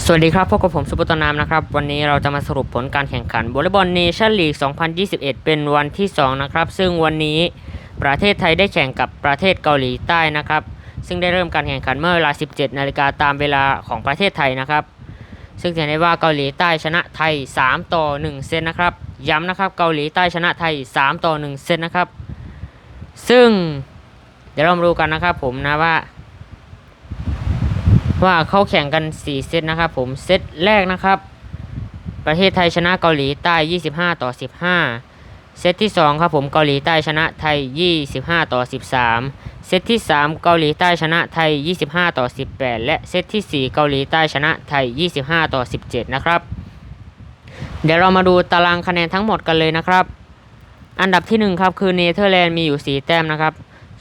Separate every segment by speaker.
Speaker 1: สวัสดีครับพบกับผมสุปตนามนะครับ วันนี้เราจะมาสรุปผลการแข่งขันวอลเลย์บอลเนชั่นลีก 2021 เป็นวันที่ 2 นะครับ ซึ่งวันนี้ประเทศไทยได้แข่งกับประเทศเกาหลีใต้นะครับ ซึ่งได้เริ่มการแข่งขันเมื่อเวลา 17 นาฬิกาตามเวลาของประเทศไทยนะครับ ซึ่งจะเห็นได้ว่าเกาหลีใต้ชนะไทย 3 ต่อ 1 เซตนะครับ ย้ำนะครับเกาหลีใต้ชนะไทย 3 ต่อ 1 เซตนะครับ ซึ่งเดี๋ยวเรามาดูกันนะครับผมนะว่า ว่าเขาแข่งกัน 4 เซตนะครับผมเซตแรกนะครับ ประเทศไทยชนะเกาหลีใต้ 25 ต่อ 15 เซตที่ 2 ครับผมเกาหลีใต้ชนะไทย 25 ต่อ 13 เซตที่ 3 เกาหลีใต้ชนะไทย 25 ต่อ 18 และเซตที่ 4 เกาหลีใต้ชนะไทย 25 ต่อ 17 นะครับ เดี๋ยวเรามาดูตารางคะแนนทั้งหมดกันเลยนะครับ อันดับที่ 1 ครับคือเนเธอร์แลนด์มีอยู่ 4 แต้มนะครับ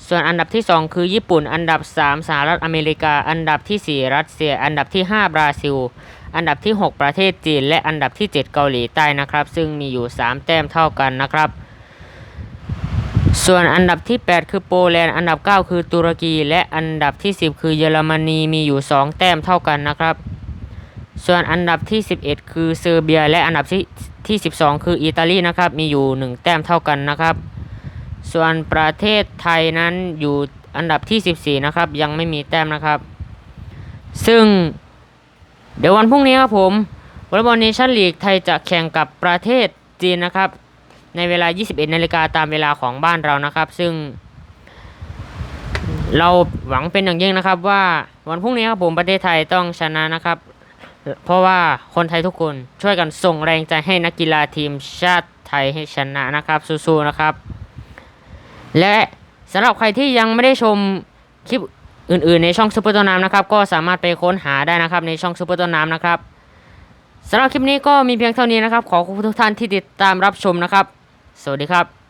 Speaker 1: ส่วนอันดับที่ 2 คือญี่ปุ่น อันดับ 3 สหรัฐอเมริกา อันดับที่ 4 รัสเซีย อันดับที่ 5 บราซิล อันดับที่ 6 ประเทศจีน และอันดับที่ 7 เกาหลีใต้นะครับ ซึ่งมีอยู่ 3 แต้มเท่ากันนะครับ ส่วนอันดับที่ 8 คือโปแลนด์ อันดับ 9 คือตุรกี และอันดับที่ 10 คือเยอรมนี มีอยู่ 2 แต้มเท่ากันนะครับ ส่วนอันดับที่ 11 คือเซอร์เบีย และอันดับที่ที่ 12 คืออิตาลีนะครับ มีอยู่ 1 แต้มเท่ากันนะครับ ส่วนประเทศไทยนั้นอยู่อันดับที่ 14 นะครับ ยังไม่มีแต้มนะครับ ซึ่งเดี๋ยววันพรุ่งนี้ครับผมวอลเลย์บอลเนชั่นลีกไทยจะแข่งกับประเทศจีนนะครับ ในเวลา 21 นาฬิกาตามเวลาของบ้านเรานะครับ ซึ่ง เราหวังเป็นอย่างยิ่งนะครับ ว่าวันพรุ่งนี้ครับผมประเทศไทยต้องชนะนะครับ เพราะว่าคนไทยทุกคนช่วยกันส่งแรงใจให้นักกีฬาทีมชาติไทยให้ชนะนะครับสู้ๆนะครับ และสำหรับใครที่ยังไม่ได้ชมคลิปอื่นๆในช่องซูเปอร์ต้นน้ำนะครับ ก็สามารถไปค้นหาได้นะครับในช่องซูเปอร์ต้นน้ำนะครับสำหรับคลิปนี้ก็มีเพียงเท่านี้นะครับ ขอขอบคุณทุกท่านที่ติดตามรับชมนะครับ สวัสดีครับ